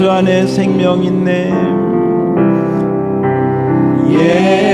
예수 안에 생명 있네. 예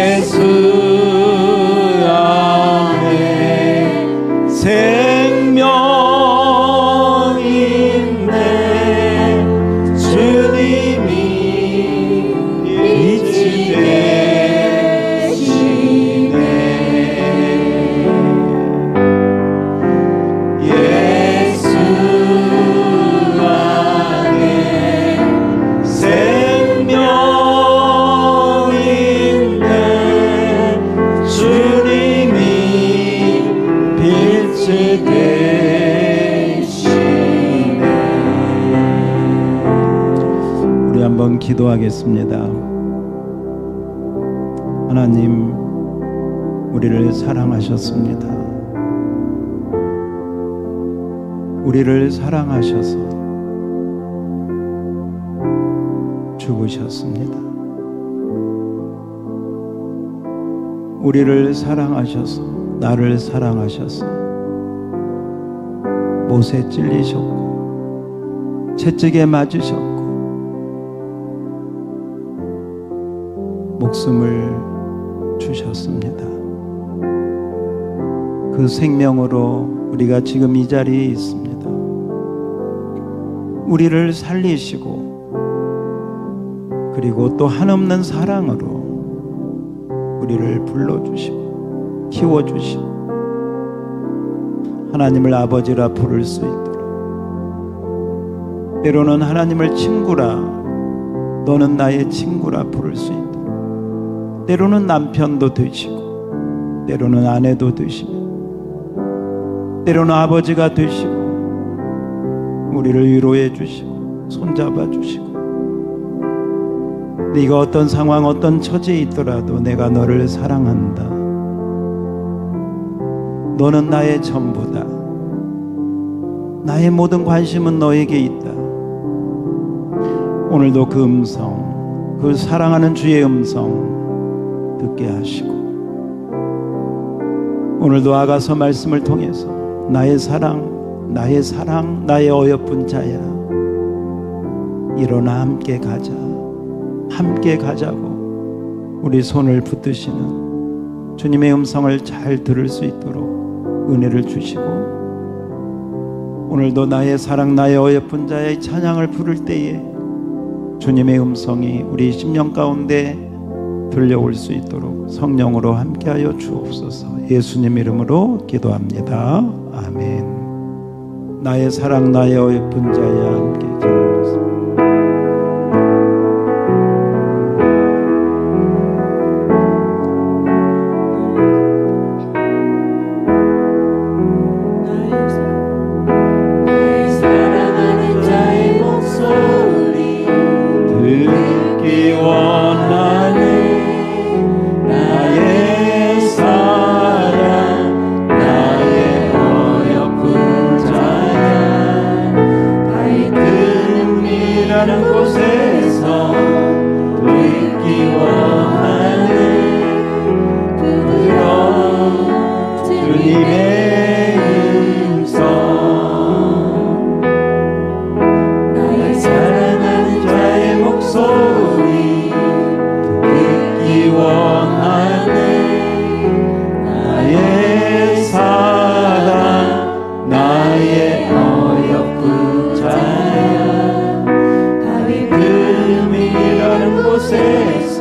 기도하겠습니다 하나님 우리를 사랑하셨습니다 우리를 사랑하셔서 죽으셨습니다. 우리를 사랑하셔서 나를 사랑하셔서 못에 찔리셨고 채찍에 맞으셨고 목숨을 주셨습니다. 그 생명으로 우리가 지금 이 자리에 있습니다. 우리를 살리시고 그리고 또 한없는 사랑으로 우리를 불러주시고 키워주시고 하나님을 아버지라 부를 수 있도록 때로는 하나님을 친구라 너는 나의 친구라 부를 수 있도록 때로는 남편도 되시고 때로는 아내도 되시며 때로는 아버지가 되시고 우리를 위로해 주시고 손잡아 주시고. 네가 어떤 상황 어떤 처지에 있더라도 내가 너를 사랑한다. 너는 나의 전부다. 나의 모든 관심은 너에게 있다. 오늘도 그 음성 그 사랑하는 주의 음성 듣게 하시고 오늘도 아가서 말씀을 통해서 나의 사랑, 나의 사랑, 나의 어여쁜 자야. 일어나 함께 가자. 함께 가자고 우리 손을 붙드시는 주님의 음성을 잘 들을 수 있도록 은혜를 주시고 오늘도 나의 사랑, 나의 어여쁜 자의 찬양을 부를 때에 주님의 음성이 우리 심령 가운데 들려올 수 있도록 성령으로 함께하여 주옵소서. 예수님 이름으로 기도합니다. 아멘. 나의 사랑 나의 어여쁜 자야 함께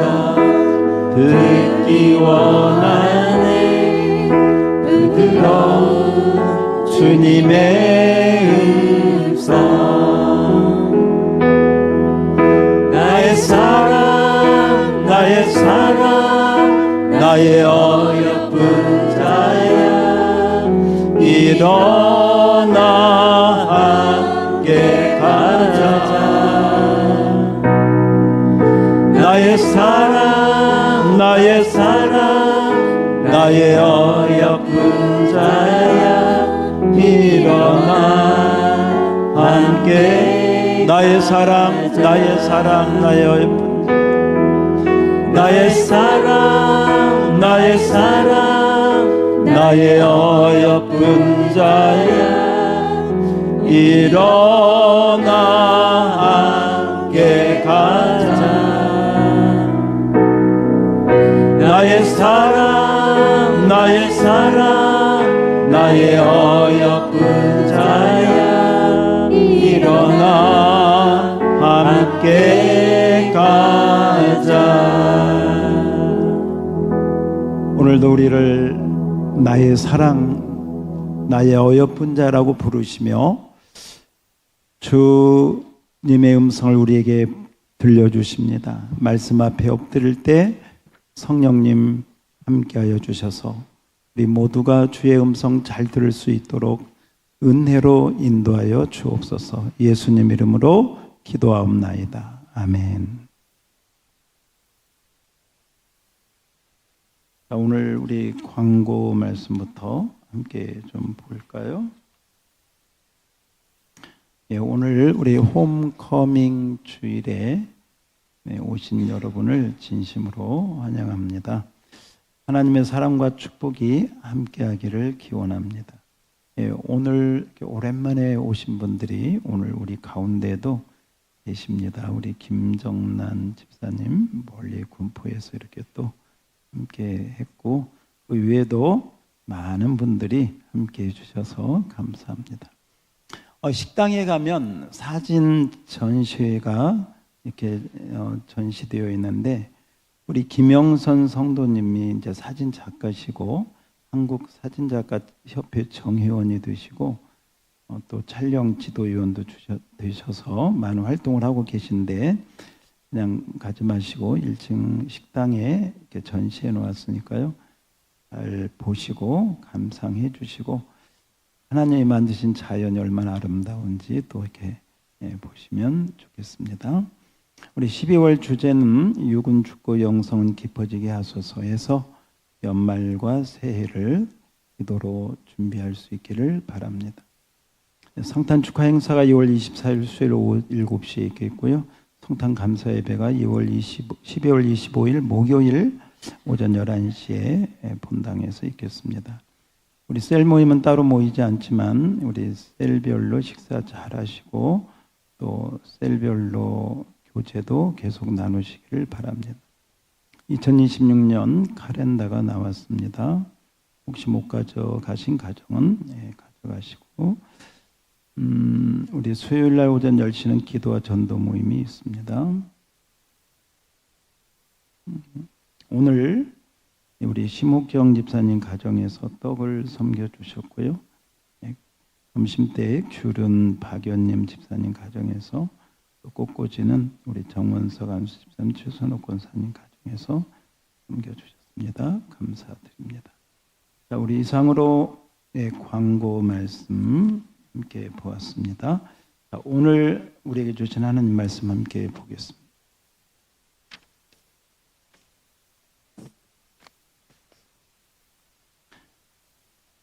곳에서 듣기 원하네. 부드러운 주님의 음성. 나의 사랑 나의 사랑 나의 어여쁜 자야. 일어 나의 사랑 나의 사랑 나의 어여쁜 자야 일어나 함께 나의 사랑 나의 사랑 나의 어여쁜 나의 사랑 나의 사랑 나의 어여쁜 자야 일어나 오늘도 우리를 나의 사랑 나의 어여쁜 자라고 부르시며 주님의 음성을 우리에게 들려주십니다 말씀 앞에 엎드릴 때 성령님 함께하여 주셔서 우리 모두가 주의 음성 잘 들을 수 있도록 은혜로 인도하여 주옵소서. 예수님 이름으로 기도하옵나이다. 아멘. 오늘 우리 광고 말씀부터 함께 좀 볼까요? 예, 오늘 우리 홈커밍 주일에 네, 오신 여러분을 진심으로 환영합니다. 하나님의 사랑과 축복이 함께하기를 기원합니다. 예, 오늘 오랜만에 오신 분들이 오늘 우리 가운데도 계십니다. 우리 김정란 집사님 멀리 군포에서 이렇게 또 함께 했고 그 외에도 많은 분들이 함께 해주셔서 감사합니다. 어, 식당에 가면 사진 전시회가 이렇게 어, 전시되어 있는데 우리 김영선 성도님이 이제 사진 작가시고 한국 사진 작가 협회 정회원이 되시고 어, 또 촬영 지도위원도 주셔, 되셔서 많은 활동을 하고 계신데 그냥 가지 마시고 1층 식당에 이렇게 전시해 놓았으니까요. 잘 보시고 감상해 주시고 하나님이 만드신 자연이 얼마나 아름다운지 또 이렇게 예, 보시면 좋겠습니다. 우리 12월 주제는 육은 죽고 영성은 깊어지게 하소서해서 연말과 새해를 기도로 준비할 수 있기를 바랍니다. 성탄 축하 행사가 2월 24일 수요일 오후 7시에 있겠고요. 성탄 감사 예배가 2월 20, 12월 25일 목요일 오전 11시에 본당에서 있겠습니다. 우리 셀 모임은 따로 모이지 않지만 우리 셀별로 식사 잘 하시고 또 셀별로 교제도 계속 나누시기를 바랍니다. 2026년 카렌다가 나왔습니다. 혹시 못 가져가신 가정은 예, 가져가시고 음, 우리 수요일 날 오전 10시는 기도와 전도 모임이 있습니다. 음, 오늘 우리 심옥경 집사님 가정에서 떡을 섬겨 주셨고요. 예, 점심 때 귤은 박연님 집사님 가정에서 또 꽃꽂이는 우리 정원석 안수 집사님 최선호 권사님 가정에서 섬겨 주셨습니다. 감사드립니다. 자, 우리 이상으로 예, 광고 말씀 함께 보았습니다. 자, 오늘 우리에게 주신 하나님 말씀 함께 보겠습니다.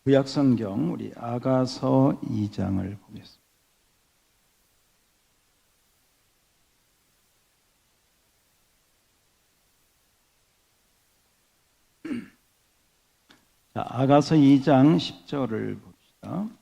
구약 성경 우리 아가서 2장을 보겠습니다. 자, 아가서 2장 10절을 봅시다.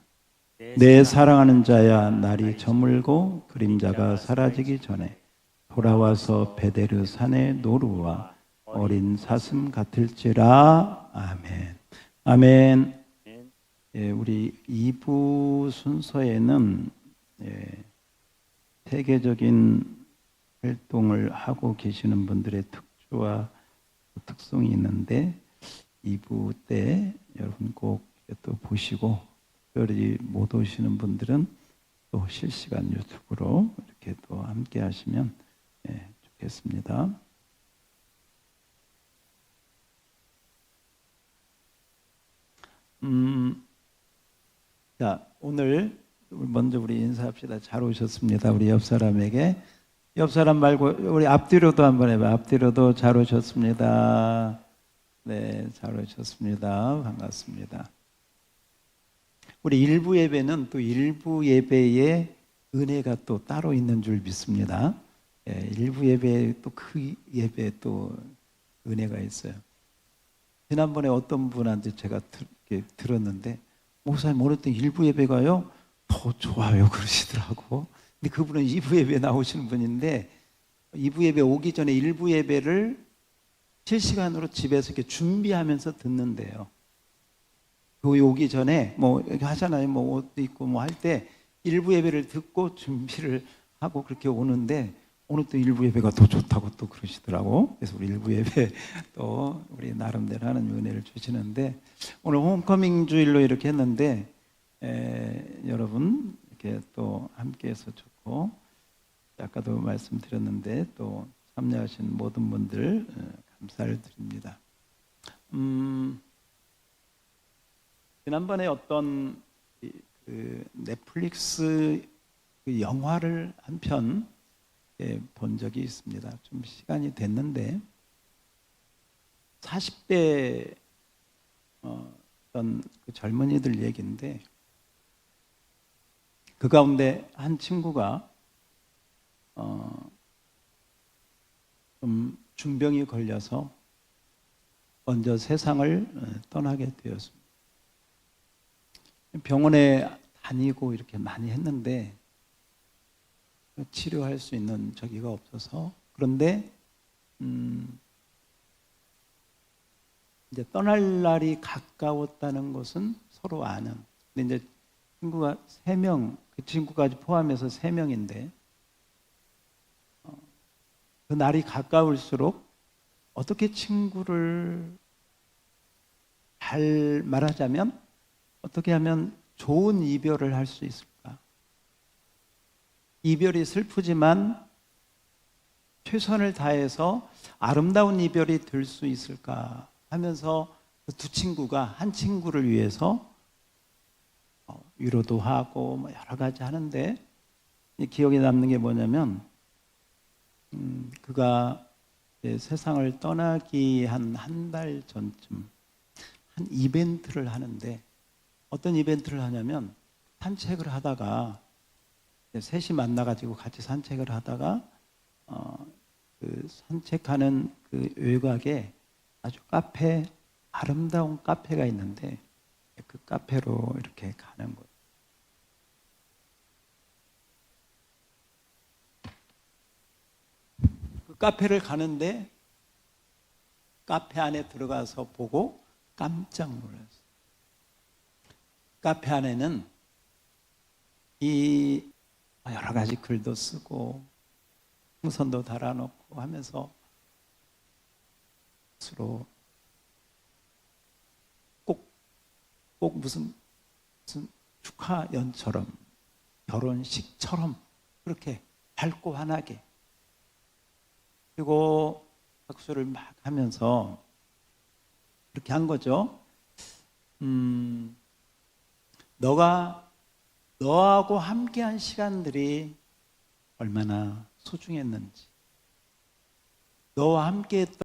내 사랑하는 자야 날이 저물고 그림자가 사라지기 전에 돌아와서 베데르 산에 노루와 어린 사슴 같을지라 아멘 아멘 아멘. 예, 우리 2부 순서에는 예, 세계적인 활동을 하고 계시는 분들의 특주와 특성이 있는데 2부 때 여러분 꼭 또 보시고 특별히 못 오시는 분들은 또 실시간 유튜브로 이렇게 또 함께 하시면 예, 좋겠습니다. 음, 자 오늘 먼저 우리 인사합시다. 잘 오셨습니다. 우리 옆 사람에게 옆 사람 말고 우리 앞뒤로도 한번 해봐. 앞뒤로도 잘 오셨습니다. 네, 잘 오셨습니다. 반갑습니다. 우리 일부 예배는 또 일부 예배에 은혜가 또 따로 있는 줄 믿습니다. 예, 일부 예배에 또그 예배에 또 은혜가 있어요. 지난번에 어떤 분한테 제가 들, 들었는데 목사님 오늘 또 일부 예배가요 더 좋아요 그러시더라고. 근데 그분은 2부 예배 나오시는 분인데 2부 예배 오기 전에 1부 예배를 실시간으로 집에서 이렇게 준비하면서 듣는데요. 교회 오기 전에 뭐 이렇게 하잖아요. 뭐 옷도 입고 뭐 할 때 일부 예배를 듣고 준비를 하고 그렇게 오는데 오늘 또 일부 예배가 더 좋다고 또 그러시더라고. 그래서 우리 일부 예배 또 우리 나름대로 하는 은혜를 주시는데 오늘 홈커밍 주일로 이렇게 했는데 에, 여러분 이렇게 또 함께해서 좋고 아까도 말씀드렸는데 또 참여하신 모든 분들 어, 감사를 드립니다. 음, 지난번에 어떤 이- 그 넷플릭스 그 영화를 한편 예, 본 적이 있습니다. 좀 시간이 됐는데 40대 어, 어떤 그 젊은이들 얘기인데 그 가운데 한 친구가 어, 좀 중병이 걸려서 먼저 세상을 어, 떠나게 되었습니다. 병원에 다니고 이렇게 많이 했는데 치료할 수 있는 저기가 없어서 그런데 음 이제 떠날 날이 가까웠다는 것은 서로 아는. 근데 이제 친구가 세 명, 그 친구까지 포함해서 세 명인데 어, 그 날이 가까울수록 어떻게 친구를 잘 말하자면 어떻게 하면 좋은 이별을 할 수 있을까? 이별이 슬프지만 최선을 다해서 아름다운 이별이 될 수 있을까 하면서 그두 친구가 한 친구를 위해서 어, 위로도 하고 뭐 여러 가지 하는데 이 기억에 남는 게 뭐냐면 음, 그가 세상을 떠나기 한 한 달 전쯤 한 이벤트를 하는데 어떤 이벤트를 하냐면 산책을 하다가 셋이 만나가지고 같이 산책을 하다가 어, 그 산책하는 그 외곽에 아주 카페 아름다운 카페가 있는데 그 카페로 이렇게 가는 거예요. 그 카페를 가는데 카페 안에 들어가서 보고 깜짝 놀랐어요. 카페 안에는 이 여러 가지 글도 쓰고 풍선도 달아놓고 하면서 서로 꼭, 꼭 무슨, 무슨 축하 연처럼 결혼식처럼 그렇게 밝고 환하게 그리고 박수를 막 하면서 그렇게 한 거죠. 음, 너가 너하고 함께한 시간들이 얼마나 소중했는지, 너와 함께했던